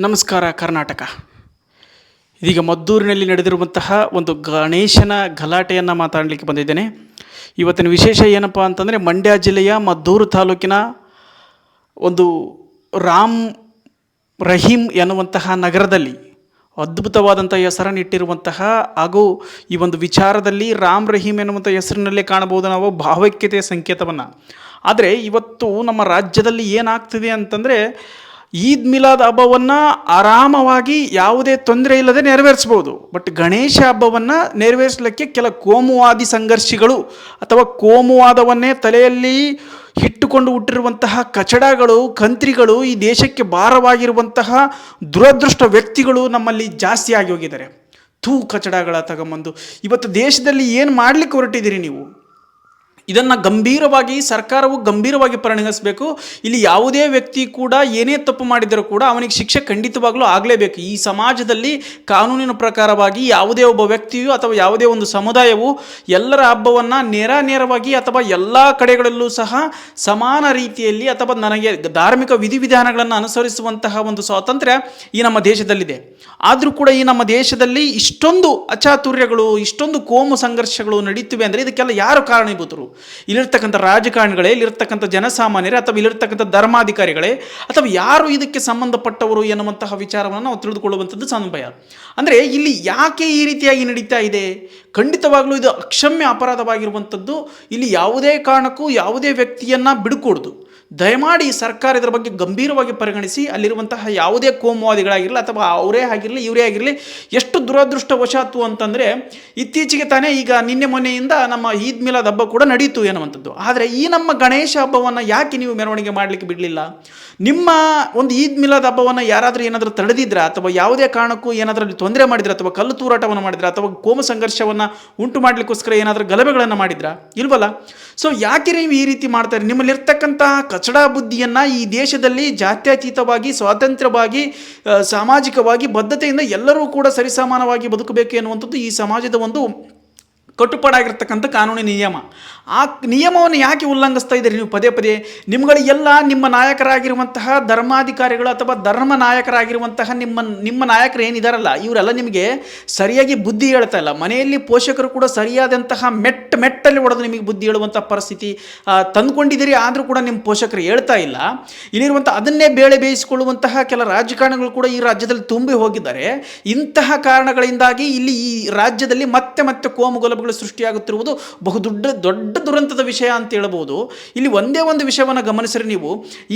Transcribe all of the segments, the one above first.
ನಮಸ್ಕಾರ ಕರ್ನಾಟಕ. ಇದೀಗ ಮದ್ದೂರಿನಲ್ಲಿ ನಡೆದಿರುವಂತಹ ಒಂದು ಗಣೇಶನ ಗಲಾಟೆಯನ್ನು ಮಾತಾಡಲಿಕ್ಕೆ ಬಂದಿದ್ದೇನೆ. ಇವತ್ತಿನ ವಿಶೇಷ ಏನಪ್ಪ ಅಂತಂದರೆ ಮಂಡ್ಯ ಜಿಲ್ಲೆಯ ಮದ್ದೂರು ತಾಲೂಕಿನ ಒಂದು ರಾಮ್ ರಹೀಂ ಎನ್ನುವಂತಹ ನಗರದಲ್ಲಿ ಅದ್ಭುತವಾದಂಥ ಹೆಸರನ್ನಿಟ್ಟಿರುವಂತಹ ಹಾಗೂ ಈ ಒಂದು ವಿಚಾರದಲ್ಲಿ ರಾಮ್ ರಹೀಂ ಎನ್ನುವಂಥ ಹೆಸರಿನಲ್ಲೇ ಕಾಣಬಹುದು ನಾವು ಭಾವೈಕ್ಯತೆಯ ಸಂಕೇತವನ್ನು. ಆದರೆ ಇವತ್ತು ನಮ್ಮ ರಾಜ್ಯದಲ್ಲಿ ಏನಾಗ್ತಿದೆ ಅಂತಂದರೆ ಈದ್ ಮಿಲಾದ್ ಹಬ್ಬವನ್ನು ಆರಾಮವಾಗಿ ಯಾವುದೇ ತೊಂದರೆ ಇಲ್ಲದೆ ನೆರವೇರಿಸ್ಬೋದು ಬಟ್ ಗಣೇಶ ಹಬ್ಬವನ್ನು ನೆರವೇರಿಸಲಿಕ್ಕೆ ಕೆಲ ಕೋಮುವಾದಿ ಸಂಘರ್ಷಿಗಳು ಅಥವಾ ಕೋಮುವಾದವನ್ನೇ ತಲೆಯಲ್ಲಿ ಇಟ್ಟುಕೊಂಡು ಹುಟ್ಟಿರುವಂತಹ ಕಚಡಗಳು, ಕಂತ್ರಿಗಳು ಈ ದೇಶಕ್ಕೆ ಭಾರವಾಗಿರುವಂತಹ ದುರದೃಷ್ಟ ವ್ಯಕ್ತಿಗಳು ನಮ್ಮಲ್ಲಿ ಜಾಸ್ತಿ ಆಗಿ ಹೋಗಿದ್ದಾರೆ. ತೂ ಕಚಡಗಳ ತಗೊಂಬಂದು. ಇವತ್ತು ದೇಶದಲ್ಲಿ ಏನು ಮಾಡಲಿಕ್ಕೆ ಹೊರಟಿದ್ದೀರಿ ನೀವು? ಇದನ್ನು ಗಂಭೀರವಾಗಿ, ಸರ್ಕಾರವು ಗಂಭೀರವಾಗಿ ಪರಿಗಣಿಸಬೇಕು ಇಲ್ಲಿ ಯಾವುದೇ ವ್ಯಕ್ತಿ ಕೂಡ ಏನೇ ತಪ್ಪು ಮಾಡಿದರೂ ಕೂಡ ಅವನಿಗೆ ಶಿಕ್ಷೆ ಖಂಡಿತವಾಗ್ಲೂ ಆಗಲೇಬೇಕು. ಈ ಸಮಾಜದಲ್ಲಿ ಕಾನೂನಿನ ಪ್ರಕಾರವಾಗಿ ಯಾವುದೇ ಒಬ್ಬ ವ್ಯಕ್ತಿಯು ಅಥವಾ ಯಾವುದೇ ಒಂದು ಸಮುದಾಯವು ಎಲ್ಲರ ಹಬ್ಬವನ್ನು ನೇರ ನೇರವಾಗಿ ಅಥವಾ ಎಲ್ಲ ಕಡೆಗಳಲ್ಲೂ ಸಹ ಸಮಾನ ರೀತಿಯಲ್ಲಿ ಅಥವಾ ನನಗೆ ಧಾರ್ಮಿಕ ವಿಧಿವಿಧಾನಗಳನ್ನು ಅನುಸರಿಸುವಂತಹ ಒಂದು ಸ್ವಾತಂತ್ರ್ಯ ಈ ನಮ್ಮ ದೇಶದಲ್ಲಿದೆ. ಆದರೂ ಕೂಡ ಈ ನಮ್ಮ ದೇಶದಲ್ಲಿ ಇಷ್ಟೊಂದು ಅಚಾತುರ್ಯಗಳು, ಇಷ್ಟೊಂದು ಕೋಮು ಸಂಘರ್ಷಗಳು ನಡೀತಿವೆ ಅಂದರೆ ಇದಕ್ಕೆಲ್ಲ ಯಾರು ಕಾರಣೀಭೂತರು? ಇಲ್ಲಿರ್ತಕ್ಕಂಥ ರಾಜಕಾರಣಿಗಳೇ, ಇಲ್ಲಿರ್ತಕ್ಕಂಥ ಜನಸಾಮಾನ್ಯರೇ ಅಥವಾ ಇಲ್ಲಿರ್ತಕ್ಕಂಥ ಧರ್ಮಾಧಿಕಾರಿಗಳೇ ಅಥವಾ ಯಾರು ಇದಕ್ಕೆ ಸಂಬಂಧಪಟ್ಟವರು ಎನ್ನುವಂತಹ ವಿಚಾರವನ್ನು ನಾವು ತಿಳಿದುಕೊಳ್ಳುವಂಥದ್ದು ಸಂಭಯ ಅಂದರೆ ಇಲ್ಲಿ ಯಾಕೆ ಈ ರೀತಿಯಾಗಿ ನಡೀತಾ ಇದೆ? ಖಂಡಿತವಾಗಲೂ ಇದು ಅಕ್ಷಮ್ಯ ಅಪರಾಧವಾಗಿರುವಂಥದ್ದು. ಇಲ್ಲಿ ಯಾವುದೇ ಕಾರಣಕ್ಕೂ ಯಾವುದೇ ವ್ಯಕ್ತಿಯನ್ನು ಬಿಡುಕೊಡ್ದು. ದಯಮಾಡಿ ಸರ್ಕಾರ ಇದರ ಬಗ್ಗೆ ಗಂಭೀರವಾಗಿ ಪರಿಗಣಿಸಿ, ಅಲ್ಲಿರುವಂತಹ ಯಾವುದೇ ಕೋಮುವಾದಿಗಳಾಗಿರಲಿ ಅಥವಾ ಅವರೇ ಆಗಿರಲಿ, ಇವರೇ ಆಗಿರಲಿ, ಎಷ್ಟು ದುರದೃಷ್ಟವಶಾತು ಅಂತಂದರೆ ಇತ್ತೀಚೆಗೆ ತಾನೇ ಈಗ ನಿನ್ನೆ ಮೊನ್ನೆಯಿಂದ ನಮ್ಮ ಈದ್ ಮಿಲಾದ್ ಹಬ್ಬ ಕೂಡ ನಡೀತು ಎನ್ನುವಂಥದ್ದು. ಆದರೆ ಈ ನಮ್ಮ ಗಣೇಶ ಹಬ್ಬವನ್ನು ಯಾಕೆ ನೀವು ಮೆರವಣಿಗೆ ಮಾಡಲಿಕ್ಕೆ ಬಿಡಲಿಲ್ಲ? ನಿಮ್ಮ ಒಂದು ಈದ್ ಮಿಲಾದ್ ಹಬ್ಬವನ್ನು ಯಾರಾದರೂ ಏನಾದರೂ ತಡೆದಿದ್ರ? ಅಥವಾ ಯಾವುದೇ ಕಾರಣಕ್ಕೂ ಏನಾದರೂ ತೊಂದರೆ ಮಾಡಿದ್ರೆ? ಅಥವಾ ಕಲ್ಲು ತೂರಾಟವನ್ನು ಮಾಡಿದ್ರೆ? ಅಥವಾ ಕೋಮ ಸಂಘರ್ಷವನ್ನು ಉಂಟು ಮಾಡಲಿಕ್ಕೋಸ್ಕರ ಏನಾದರೂ ಗಲಭೆಗಳನ್ನು ಮಾಡಿದ್ರ? ಇಲ್ವಲ್ಲ? ಸೊ ಯಾಕೆ ನೀವು ಈ ರೀತಿ ಮಾಡ್ತಾರೆ ನಿಮ್ಮಲ್ಲಿರ್ತಕ್ಕಂತಹ ಕಚಡ ಬುದ್ಧಿಯನ್ನು ಈ ದೇಶದಲ್ಲಿ ಜಾತ್ಯತೀತವಾಗಿ, ಸ್ವಾತಂತ್ರ್ಯವಾಗಿ ಸಾಮಾಜಿಕವಾಗಿ, ಬದ್ಧತೆಯಿಂದ ಎಲ್ಲರೂ ಕೂಡ ಸರಿಸಮಾನವಾಗಿ ಬದುಕಬೇಕು ಎನ್ನುವಂಥದ್ದು ಈ ಸಮಾಜದ ಒಂದು ಕಟ್ಟುಪಾಡಾಗಿರ್ತಕ್ಕಂಥ ಕಾನೂನು ನಿಯಮ. ಆ ನಿಯಮವನ್ನು ಯಾಕೆ ಉಲ್ಲಂಘಿಸ್ತಾ ಇದ್ದೀರಿ ನೀವು ಪದೇ ಪದೇ? ನಿಮ್ಮಗಳಿಗೆಲ್ಲ ನಿಮ್ಮ ನಾಯಕರಾಗಿರುವಂತಹ ಧರ್ಮಾಧಿಕಾರಿಗಳು ಅಥವಾ ಧರ್ಮ ನಾಯಕರಾಗಿರುವಂತಹ ನಿಮ್ಮ ನಿಮ್ಮ ನಾಯಕರು ಏನಿದಾರಲ್ಲ, ಇವರೆಲ್ಲ ನಿಮಗೆ ಸರಿಯಾಗಿ ಬುದ್ಧಿ ಹೇಳ್ತಾ ಇಲ್ಲ. ಮನೆಯಲ್ಲಿ ಪೋಷಕರು ಕೂಡ ಸರಿಯಾದಂತಹ ಮೆಟ್ಟ, ಮೆಟ್ಟಲ್ಲಿ ಒಡೆದು ನಿಮಗೆ ಬುದ್ಧಿ ಹೇಳುವಂಥ ಪರಿಸ್ಥಿತಿ ತಂದುಕೊಂಡಿದ್ದೀರಿ. ಆದರೂ ಕೂಡ ನಿಮ್ಮ ಪೋಷಕರು ಹೇಳ್ತಾ ಇಲ್ಲ. ಇಲ್ಲಿರುವಂಥ ಅದನ್ನೇ ಬೇಳೆ ಬೇಯಿಸಿಕೊಳ್ಳುವಂತಹ ಕೆಲ ರಾಜಕಾರಣಿಗಳು ಕೂಡ ಈ ರಾಜ್ಯದಲ್ಲಿ ತುಂಬಿ ಹೋಗಿದ್ದಾರೆ. ಇಂತಹ ಕಾರಣಗಳಿಂದಾಗಿ ಇಲ್ಲಿ ಈ ರಾಜ್ಯದಲ್ಲಿ ಮತ್ತೆ ಮತ್ತೆ ಕೋಮುಗಲಭೆಗಳು ಸೃಷ್ಟಿಯಾಗುತ್ತಿರುವುದು ಬಹುದೊಡ್ಡ ದೊಡ್ಡ ದುರಂತದ ವಿಷಯ ಅಂತ ಹೇಳ್ಬೋದು. ಇಲ್ಲಿ ಒಂದೇ ಒಂದು ವಿಷಯವನ್ನು ಗಮನಿಸಿರಿ ನೀವು.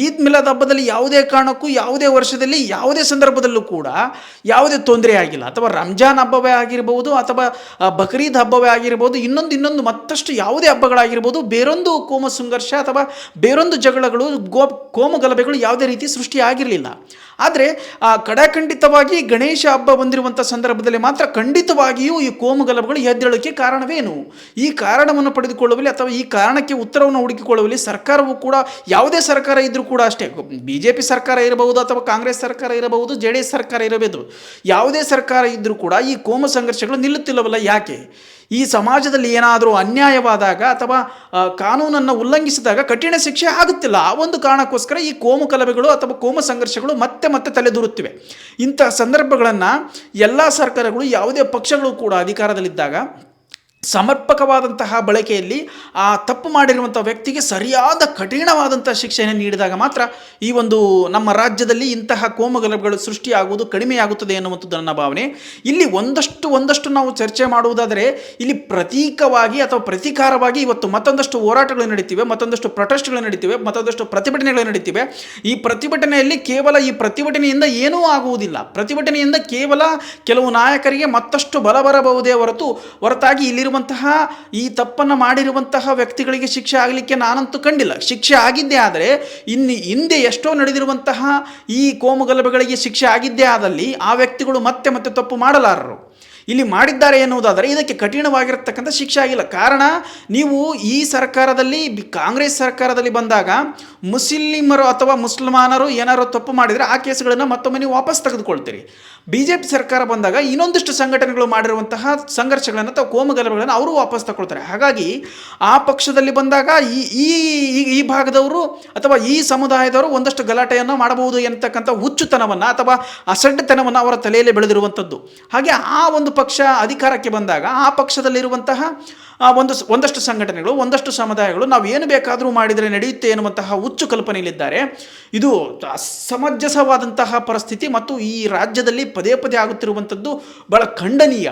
ಈದ್ ಮಿಲಾದ್ ಹಬ್ಬದಲ್ಲಿ ಯಾವುದೇ ಕಾರಣಕ್ಕೂ, ಯಾವುದೇ ವರ್ಷದಲ್ಲಿ, ಯಾವುದೇ ಸಂದರ್ಭದಲ್ಲೂ ಕೂಡ ಯಾವುದೇ ತೊಂದರೆ ಆಗಿಲ್ಲ. ಅಥವಾ ರಂಜಾನ್ ಹಬ್ಬವೇ ಆಗಿರಬಹುದು ಅಥವಾ ಬಕ್ರೀದ್ ಹಬ್ಬವೇ ಆಗಿರ್ಬೋದು, ಇನ್ನೊಂದು ಇನ್ನೊಂದು ಮತ್ತಷ್ಟು ಯಾವುದೇ ಹಬ್ಬಗಳಾಗಿರ್ಬೋದು, ಬೇರೊಂದು ಕೋಮ ಸಂಘರ್ಷ ಅಥವಾ ಬೇರೊಂದು ಜಗಳಗಳು, ಗೋ, ಕೋಮ ಗಲಭೆಗಳು ಯಾವುದೇ ರೀತಿ ಸೃಷ್ಟಿಯಾಗಿರಲಿಲ್ಲ ಆದರೆ ಕಡಾಖಂಡಿತವಾಗಿ ಗಣೇಶ ಹಬ್ಬ ಬಂದಿರುವಂಥ ಸಂದರ್ಭದಲ್ಲಿ ಮಾತ್ರ ಖಂಡಿತವಾಗಿಯೂ ಈ ಕೋಮು ಗಲಭೆಗಳು ಎದ್ದೇಳೋಕ್ಕೆ ಕಾರಣವೇನು? ಈ ಕಾರಣವನ್ನು ಪಡೆದುಕೊಳ್ಳುವಲ್ಲಿ ಅಥವಾ ಈ ಕಾರಣಕ್ಕೆ ಉತ್ತರವನ್ನು ಹುಡುಕಿಕೊಳ್ಳುವಲ್ಲಿ ಸರ್ಕಾರವು ಕೂಡ, ಯಾವುದೇ ಸರ್ಕಾರ ಇದ್ದರೂ ಕೂಡ ಅಷ್ಟೇ. ಬಿ ಜೆ ಪಿ ಸರ್ಕಾರ ಇರಬಹುದು ಅಥವಾ ಕಾಂಗ್ರೆಸ್ ಸರ್ಕಾರ ಇರಬಹುದು ಜೆ ಸರ್ಕಾರ ಇರಬಹುದು. ಯಾವುದೇ ಸರ್ಕಾರ ಇದ್ದರೂ ಕೂಡ ಈ ಕೋಮ ಸಂಘರ್ಷಗಳು ನಿಲ್ಲುತ್ತಿಲ್ಲವಲ್ಲ ಯಾಕೆ? ಈ ಸಮಾಜದಲ್ಲಿ ಏನಾದರೂ ಅನ್ಯಾಯವಾದಾಗ ಅಥವಾ ಕಾನೂನನ್ನು ಉಲ್ಲಂಘಿಸಿದಾಗ ಕಠಿಣ ಶಿಕ್ಷೆ ಆಗುತ್ತಿಲ್ಲ. ಆ ಒಂದು ಕಾರಣಕ್ಕೋಸ್ಕರ ಈ ಕೋಮು ಕಲಭೆಗಳು ಅಥವಾ ಕೋಮ ಸಂಘರ್ಷಗಳು ಮತ್ತೆ ಮತ್ತೆ ತಲೆದೂರುತ್ತಿವೆ. ಇಂಥ ಸಂದರ್ಭಗಳನ್ನು ಎಲ್ಲ ಸರ್ಕಾರಗಳು, ಯಾವುದೇ ಪಕ್ಷಗಳು ಕೂಡ ಅಧಿಕಾರದಲ್ಲಿದ್ದಾಗ ಸಮರ್ಪಕವಾದಂತಹ ಬಳಕೆಯಲ್ಲಿ ಆ ತಪ್ಪು ಮಾಡಿರುವಂಥ ವ್ಯಕ್ತಿಗೆ ಸರಿಯಾದ ಕಠಿಣವಾದಂಥ ಶಿಕ್ಷೆಯನ್ನು ನೀಡಿದಾಗ ಮಾತ್ರ ಈ ಒಂದು ನಮ್ಮ ರಾಜ್ಯದಲ್ಲಿ ಇಂತಹ ಕೋಮಗಲಭೆಗಳು ಸೃಷ್ಟಿಯಾಗುವುದು ಕಡಿಮೆಯಾಗುತ್ತದೆ ಎನ್ನುವಂಥದ್ದು ನನ್ನ ಭಾವನೆ. ಇಲ್ಲಿ ಒಂದಷ್ಟು ಒಂದಷ್ಟು ನಾವು ಚರ್ಚೆ ಮಾಡುವುದಾದರೆ ಇಲ್ಲಿ ಪ್ರತೀಕವಾಗಿ ಅಥವಾ ಪ್ರತೀಕಾರವಾಗಿ ಇವತ್ತು ಮತ್ತೊಂದಷ್ಟು ಹೋರಾಟಗಳು ನಡೀತಿವೆ, ಮತ್ತೊಂದಷ್ಟು ಪ್ರೊಟೆಸ್ಟ್ಗಳು ನಡೀತಿವೆ, ಮತ್ತೊಂದಷ್ಟು ಪ್ರತಿಭಟನೆಗಳು ನಡೀತಿವೆ. ಈ ಪ್ರತಿಭಟನೆಯಲ್ಲಿ ಕೇವಲ ಈ ಪ್ರತಿಭಟನೆಯಿಂದ ಏನೂ ಆಗುವುದಿಲ್ಲ. ಪ್ರತಿಭಟನೆಯಿಂದ ಕೇವಲ ಕೆಲವು ನಾಯಕರಿಗೆ ಮತ್ತಷ್ಟು ಬಲ ಬರಬಹುದೇ ಹೊರತು ಹೊರತಾಗಿ ಇಲ್ಲಿರುವಂತಹ ಈ ತಪ್ಪನ್ನು ಮಾಡಿರುವಂತಹ ವ್ಯಕ್ತಿಗಳಿಗೆ ಶಿಕ್ಷೆ ಆಗಲಿಕ್ಕೆ ನಾನಂತೂ ಕಂಡಿಲ್ಲ. ಶಿಕ್ಷೆ ಆಗಿದ್ದೇ ಆದರೆ, ಇನ್ನು ಹಿಂದೆ ಎಷ್ಟೋ ನಡೆದಿರುವಂತಹ ಈ ಕೋಮುಗಲಭೆಗಳಿಗೆ ಶಿಕ್ಷೆ ಆಗಿದ್ದೇ ಆದಲ್ಲಿ ಆ ವ್ಯಕ್ತಿಗಳು ಮತ್ತೆ ಮತ್ತೆ ತಪ್ಪು ಮಾಡಲಾರರು. ಇಲ್ಲಿ ಮಾಡಿದ್ದಾರೆ ಎನ್ನುವುದಾದರೆ ಇದಕ್ಕೆ ಕಠಿಣವಾಗಿರತಕ್ಕಂಥ ಶಿಕ್ಷೆ ಆಗಿಲ್ಲ. ಕಾರಣ ನೀವು ಈ ಸರ್ಕಾರದಲ್ಲಿ, ಕಾಂಗ್ರೆಸ್ ಸರ್ಕಾರದಲ್ಲಿ ಬಂದಾಗ ಮುಸ್ಲಿಮರು ಅಥವಾ ಮುಸಲ್ಮಾನರು ಏನಾದರೂ ತಪ್ಪು ಮಾಡಿದರೆ ಆ ಕೇಸುಗಳನ್ನು ಮತ್ತೊಮ್ಮೆ ನೀವು ವಾಪಸ್ ತೆಗೆದುಕೊಳ್ತೀರಿ. ಬಿ ಜೆ ಪಿ ಸರ್ಕಾರ ಬಂದಾಗ ಇನ್ನೊಂದಿಷ್ಟು ಸಂಘಟನೆಗಳು ಮಾಡಿರುವಂತಹ ಸಂಘರ್ಷಗಳನ್ನು ಅಥವಾ ಕೋಮುಗಲಭೆಗಳನ್ನು ಅವರು ವಾಪಸ್ ತಗೊಳ್ತಾರೆ. ಹಾಗಾಗಿ ಆ ಪಕ್ಷದಲ್ಲಿ ಬಂದಾಗ ಈ ಈ ಭಾಗದವರು ಅಥವಾ ಈ ಸಮುದಾಯದವರು ಒಂದಷ್ಟು ಗಲಾಟೆಯನ್ನು ಮಾಡಬಹುದು ಎಂತಕ್ಕಂಥ ಹುಚ್ಚುತನವನ್ನು ಅಥವಾ ಅಸಡ್ಡತನವನ್ನು ಅವರ ತಲೆಯಲ್ಲಿ ಬೆಳೆದಿರುವಂಥದ್ದು. ಹಾಗೆ ಆ ಒಂದು ಪಕ್ಷ ಅಧಿಕಾರಕ್ಕೆ ಬಂದಾಗ ಆ ಪಕ್ಷದಲ್ಲಿರುವಂತಹ ಒಂದು ಒಂದಷ್ಟು ಸಂಘಟನೆಗಳು, ಒಂದಷ್ಟು ಸಮುದಾಯಗಳು ನಾವು ಏನು ಬೇಕಾದರೂ ಮಾಡಿದರೆ ನಡೆಯುತ್ತೆ ಎನ್ನುವಂತಹ ಹುಚ್ಚು ಕಲ್ಪನೆಯಲ್ಲಿದ್ದಾರೆ. ಇದು ಅಸಮಂಜಸವಾದಂತಹ ಪರಿಸ್ಥಿತಿ ಮತ್ತು ಈ ರಾಜ್ಯದಲ್ಲಿ ಪದೇ ಪದೇ ಆಗುತ್ತಿರುವಂಥದ್ದು ಬಹಳ ಖಂಡನೀಯ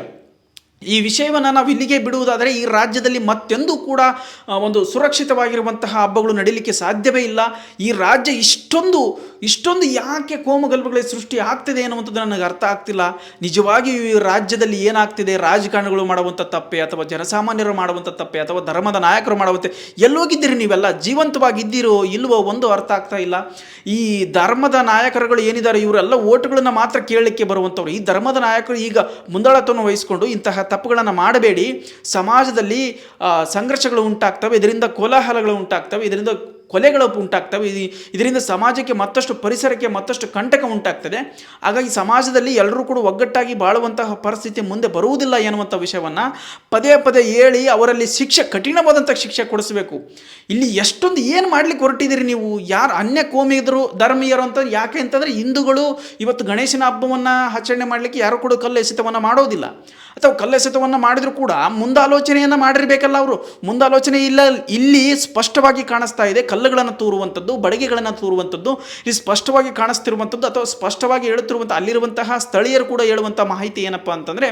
ಈ ವಿಷಯವನ್ನು ನಾವು ಇಲ್ಲಿಗೆ ಬಿಡುವುದಾದರೆ ಈ ರಾಜ್ಯದಲ್ಲಿ ಮತ್ತೆಂದೂ ಕೂಡ ಒಂದು ಸುರಕ್ಷಿತವಾಗಿರುವಂತಹ ಹಬ್ಬಗಳು ನಡೀಲಿಕ್ಕೆ ಸಾಧ್ಯವೇ ಇಲ್ಲ. ಈ ರಾಜ್ಯ ಇಷ್ಟೊಂದು ಇಷ್ಟೊಂದು ಯಾಕೆ ಕೋಮುಗಲಭೆಗಳ ಸೃಷ್ಟಿ ಆಗ್ತಿದೆ ಅನ್ನುವಂಥದ್ದು ನನಗೆ ಅರ್ಥ ಆಗ್ತಿಲ್ಲ. ನಿಜವಾಗಿಯೂ ಈ ರಾಜ್ಯದಲ್ಲಿ ಏನಾಗ್ತಿದೆ? ರಾಜಕಾರಣಿಗಳು ಮಾಡುವಂಥ ತಪ್ಪೆ ಅಥವಾ ಜನಸಾಮಾನ್ಯರು ಮಾಡುವಂಥ ತಪ್ಪೆ ಅಥವಾ ಧರ್ಮದ ನಾಯಕರು ಮಾಡುವಂತೆ ಎಲ್ಲೋಗಿದ್ದೀರಿ ನೀವೆಲ್ಲ? ಜೀವಂತವಾಗಿದ್ದೀರೋ ಇಲ್ವೋ ಒಂದು ಅರ್ಥ ಆಗ್ತಾ ಇಲ್ಲ. ಈ ಧರ್ಮದ ನಾಯಕರುಗಳು ಏನಿದ್ದಾರೆ? ಇವರೆಲ್ಲ ಓಟುಗಳನ್ನು ಮಾತ್ರ ಕೇಳಲಿಕ್ಕೆ ಬರುವಂಥವ್ರು. ಈ ಧರ್ಮದ ನಾಯಕರು ಈಗ ಮುಂದಾಳತ್ವವನ್ನು ವಹಿಸಿಕೊಂಡು ಇಂತಹ ತಪ್ಪುಗಳನ್ನು ಮಾಡಬೇಡಿ. ಸಮಾಜದಲ್ಲಿ ಸಂಘರ್ಷಗಳು ಉಂಟಾಗ್ತವೆ. ಇದರಿಂದ ಕೋಲಾಹಲಗಳು ಉಂಟಾಗ್ತವೆ. ಇದರಿಂದ ಕೊಲೆಗಳು ಉಂಟಾಗ್ತವೆ. ಇದು, ಇದರಿಂದ ಸಮಾಜಕ್ಕೆ ಮತ್ತಷ್ಟು ಪರಿಸರಕ್ಕೆ ಮತ್ತಷ್ಟು ಕಂಟಕ ಉಂಟಾಗ್ತದೆ. ಹಾಗಾಗಿ ಸಮಾಜದಲ್ಲಿ ಎಲ್ಲರೂ ಕೂಡ ಒಗ್ಗಟ್ಟಾಗಿ ಬಾಳುವಂತಹ ಪರಿಸ್ಥಿತಿ ಮುಂದೆ ಬರುವುದಿಲ್ಲ ಎನ್ನುವಂಥ ವಿಷಯವನ್ನು ಪದೇ ಪದೇ ಹೇಳಿ ಅವರಲ್ಲಿ ಶಿಕ್ಷೆ, ಕಠಿಣವಾದಂಥ ಶಿಕ್ಷೆ ಕೊಡಿಸಬೇಕು. ಇಲ್ಲಿ ಎಷ್ಟೊಂದು ಏನು ಮಾಡ್ಲಿಕ್ಕೆ ಹೊರಟಿದ್ದೀರಿ ನೀವು? ಯಾರು ಅನ್ಯ ಕೋಮಿದ್ರು ಧರ್ಮೀಯರು ಅಂತ ಯಾಕೆ ಅಂತಂದರೆ ಹಿಂದೂಗಳು ಇವತ್ತು ಗಣೇಶನ ಹಬ್ಬವನ್ನು ಆಚರಣೆ ಮಾಡಲಿಕ್ಕೆ ಯಾರು ಕೂಡ ಕಲ್ಲು ಎಸೆತವನ್ನು ಮಾಡೋದಿಲ್ಲ. ಅಥವಾ ಕಲ್ಲೆಸೆತವನ್ನು ಮಾಡಿದರೂ ಕೂಡ ಮುಂದಾಲೋಚನೆಯನ್ನು ಮಾಡಿರಬೇಕಲ್ಲ ಅವರು. ಮುಂದಾಲೋಚನೆ ಇಲ್ಲ, ಇಲ್ಲಿ ಸ್ಪಷ್ಟವಾಗಿ ಕಾಣಿಸ್ತಾ ಇದೆ ಕಲ್ಲುಗಳನ್ನು ತೋರುವಂಥದ್ದು, ಬಡಗೆಗಳನ್ನು ತೂರುವಂಥದ್ದು, ಇಲ್ಲಿ ಸ್ಪಷ್ಟವಾಗಿ ಕಾಣಿಸ್ತಿರುವಂಥದ್ದು ಅಥವಾ ಸ್ಪಷ್ಟವಾಗಿ ಹೇಳುತ್ತಿರುವಂಥ ಅಲ್ಲಿರುವಂತಹ ಸ್ಥಳೀಯರು ಕೂಡ ಹೇಳುವಂಥ ಮಾಹಿತಿ ಏನಪ್ಪ ಅಂತಂದರೆ,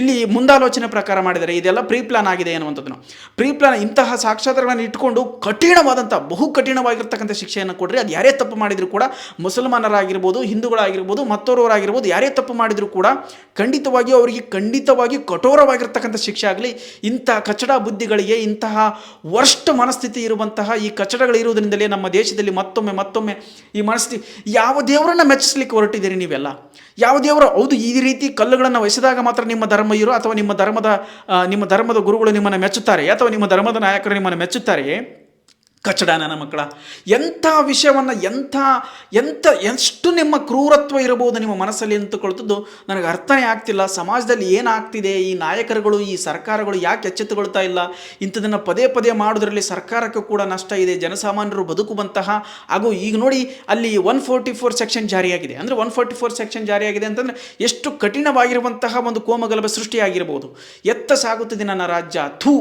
ಇಲ್ಲಿ ಮುಂದಾಲೋಚನೆ ಪ್ರಕಾರ ಮಾಡಿದರೆ, ಇದೆಲ್ಲ ಪ್ರೀ ಪ್ಲಾನ್ ಆಗಿದೆ ಅನ್ನುವಂಥದ್ದು ಪ್ರೀ ಪ್ಲಾನ್ ಇಂತಹ ಸಾಕ್ಷಾತ್ಗಳನ್ನು ಇಟ್ಕೊಂಡು ಕಠಿಣವಾದಂಥ, ಬಹು ಕಠಿಣವಾಗಿರ್ತಕ್ಕಂಥ ಶಿಕ್ಷೆಯನ್ನು ಕೊಡ್ರಿ. ಅದು ಯಾರೇ ತಪ್ಪು ಮಾಡಿದರೂ ಕೂಡ ಮುಸಲ್ಮಾನರಾಗಿರ್ಬೋದು, ಹಿಂದೂಗಳಾಗಿರ್ಬೋದು, ಮತ್ತೋರವರಾಗಿರ್ಬೋದು, ಯಾರೇ ತಪ್ಪು ಮಾಡಿದರೂ ಕೂಡ ಖಂಡಿತವಾಗಿಯೂ ಅವರಿಗೆ ಖಂಡಿತವಾಗಿ ಕಠೋರವಾಗಿರ್ತಕ್ಕಂಥ ಶಿಕ್ಷೆ ಆಗಲಿ, ಇಂತಹ ಕಚಡ ಬುದ್ಧಿಗಳಿಗೆ ಇಂತಹ ವರ್ಷ ಮನಸ್ಥಿತಿ ಇರುವಂತಹ ಈ ಕಚಡಗಳು ಇರುವುದರಿಂದಲೇ ನಮ್ಮ ದೇಶದಲ್ಲಿ ಮತ್ತೊಮ್ಮೆ ಮತ್ತೊಮ್ಮೆ ಈ ಮನಸ್ಥಿತಿ, ಯಾವ ದೇವರನ್ನ ಮೆಚ್ಚಿಸ್ಲಿಕ್ಕೆ ಹೊರಟಿದ್ದೀರಿ ನೀವೆಲ್ಲ? ಯಾವ ದೇವರು, ಹೌದು, ಈ ರೀತಿ ಕಲ್ಲುಗಳನ್ನು ವಹಿಸಿದಾಗ ಮಾತ್ರ ನಿಮ್ಮ ಧರ್ಮ ಇರೋ ಅಥವಾ ನಿಮ್ಮ ಧರ್ಮದ ನಿಮ್ಮ ಧರ್ಮದ ಗುರುಗಳು ನಿಮ್ಮನ್ನು ಮೆಚ್ಚುತ್ತಾರೆ ಅಥವಾ ನಿಮ್ಮ ಧರ್ಮದ ನಾಯಕರು ನಿಮ್ಮನ್ನು ಮೆಚ್ಚುತ್ತಾರೆಯೇ ಕಚಡ ನನ್ನ ಮಕ್ಕಳ. ಎಂಥ ವಿಷಯವನ್ನು, ಎಂಥ ಎಂಥ, ಎಷ್ಟು ನಿಮ್ಮ ಕ್ರೂರತ್ವ ಇರಬಹುದು ನಿಮ್ಮ ಮನಸ್ಸಲ್ಲಿ ಅಂತಕೊಳ್ತದ್ದು ನನಗೆ ಅರ್ಥನೇ ಆಗ್ತಿಲ್ಲ. ಸಮಾಜದಲ್ಲಿ ಏನಾಗ್ತಿದೆ? ಈ ನಾಯಕರುಗಳು, ಈ ಸರ್ಕಾರಗಳು ಯಾಕೆ ಎಚ್ಚೆತ್ತುಕೊಳ್ತಾ ಇಲ್ಲ? ಇಂಥದನ್ನು ಪದೇ ಪದೇ ಮಾಡೋದ್ರಲ್ಲಿ ಸರ್ಕಾರಕ್ಕೂ ಕೂಡ ನಷ್ಟ ಇದೆ. ಜನಸಾಮಾನ್ಯರು ಬದುಕುವಂತಹ, ಹಾಗೂ ಈಗ ನೋಡಿ ಅಲ್ಲಿ ಒನ್ ಫೋರ್ಟಿ ಫೋರ್ ಸೆಕ್ಷನ್ ಜಾರಿಯಾಗಿದೆ. ಅಂದರೆ ಒನ್ ಫೋರ್ಟಿ ಫೋರ್ ಸೆಕ್ಷನ್ ಜಾರಿಯಾಗಿದೆ ಅಂತಂದರೆ ಎಷ್ಟು ಕಠಿಣವಾಗಿರುವಂತಹ ಒಂದು ಕೋಮಗಲಭೆ ಸೃಷ್ಟಿಯಾಗಿರಬಹುದು ಎತ್ತ ಸಾಗುತ್ತಿದೆ ನನ್ನ ರಾಜ್ಯ. ಥೂ,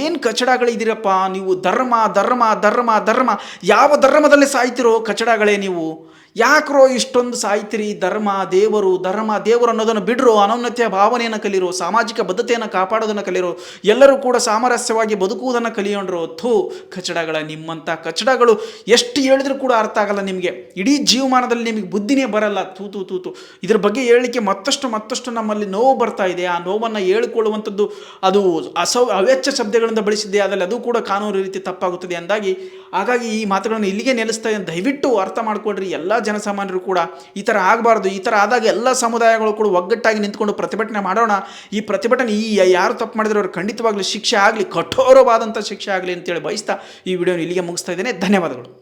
ಏನು ಕಚಡಗಳಿದ್ದೀರಪ್ಪ? ನೀವು ಧರ್ಮ ಧರ್ಮ ಧರ್ಮ ಧರ್ಮ. ಯಾವ ಧರ್ಮದಲ್ಲಿ ಸಾಯ್ತಿರೋ ಕಚಡಗಳೇ ನೀವು? ಯಾಕ್ರೋ ಇಷ್ಟೊಂದು ಸಾಯ್ತಿರಿ ಧರ್ಮ, ದೇವರು ಧರ್ಮ, ದೇವರು ಅನ್ನೋದನ್ನು ಬಿಡ್ರೋ ಅನೌನ್ನತ್ಯ ಭಾವನೆಯನ್ನು ಕಲಿರೋ, ಸಾಮಾಜಿಕ ಬದ್ಧತೆಯನ್ನು ಕಾಪಾಡೋದನ್ನು ಕಲಿರೋ, ಎಲ್ಲರೂ ಕೂಡ ಸಾಮರಸ್ಯವಾಗಿ ಬದುಕುವುದನ್ನು ಕಲಿಯೋಣ್ರು ಥೂ, ಕಚಡಗಳ ನಿಮ್ಮಂಥ ಕಚಡಗಳು. ಎಷ್ಟು ಹೇಳಿದ್ರೂ ಕೂಡ ಅರ್ಥ ಆಗಲ್ಲ ನಿಮಗೆ. ಇಡೀ ಜೀವಮಾನದಲ್ಲಿ ನಿಮಗೆ ಬುದ್ಧಿನೇ ಬರಲ್ಲ. ತೂತು ತೂತು ಇದ್ರ ಬಗ್ಗೆ ಹೇಳಲಿಕ್ಕೆ ಮತ್ತಷ್ಟು ಮತ್ತಷ್ಟು ನಮ್ಮಲ್ಲಿ ನೋವು ಬರ್ತಾ ಇದೆ. ಆ ನೋವನ್ನು ಹೇಳಿಕೊಳ್ಳುವಂಥದ್ದು ಅದು ಅಸೌ ಅವೆಚ್ಚ ಶಬ್ದಗಳಿಂದ ಬಳಸಿದ್ದೆ. ಅದರಲ್ಲಿ ಅದು ಕೂಡ ಕಾನೂನು ರೀತಿ ತಪ್ಪಾಗುತ್ತದೆ. ಅಂದಾಗಿ ಹಾಗಾಗಿ ಈ ಮಾತುಗಳನ್ನು ಇಲ್ಲಿಗೆ ನೆಲೆಸ್ತಾ ದಯವಿಟ್ಟು ಅರ್ಥ ಮಾಡಿಕೊಡ್ರಿ ಎಲ್ಲ ಜನಸಾಮಾನ್ಯರು ಕೂಡ ಈ ಥರ ಆಗಬಾರ್ದು. ಈ ಥರ ಆದಾಗ ಎಲ್ಲ ಸಮುದಾಯಗಳು ಕೂಡ ಒಗ್ಗಟ್ಟಾಗಿ ನಿಂತ್ಕೊಂಡು ಪ್ರತಿಭಟನೆ ಮಾಡೋಣ. ಈ ಪ್ರತಿಭಟನೆ ಈ ಯಾರು ತಪ್ಪು ಮಾಡಿದ್ರು ಅವ್ರು ಖಂಡಿತವಾಗ್ಲೂ ಶಿಕ್ಷೆ ಆಗಲಿ, ಕಠೋರವಾದಂಥ ಶಿಕ್ಷೆ ಆಗಲಿ ಅಂತೇಳಿ ಬಯಸ್ತಾ ಈ ವಿಡಿಯೋನ ಇಲ್ಲಿಗೆ ಮುಗಿಸ್ತಾ ಇದ್ದೇನೆ. ಧನ್ಯವಾದಗಳು.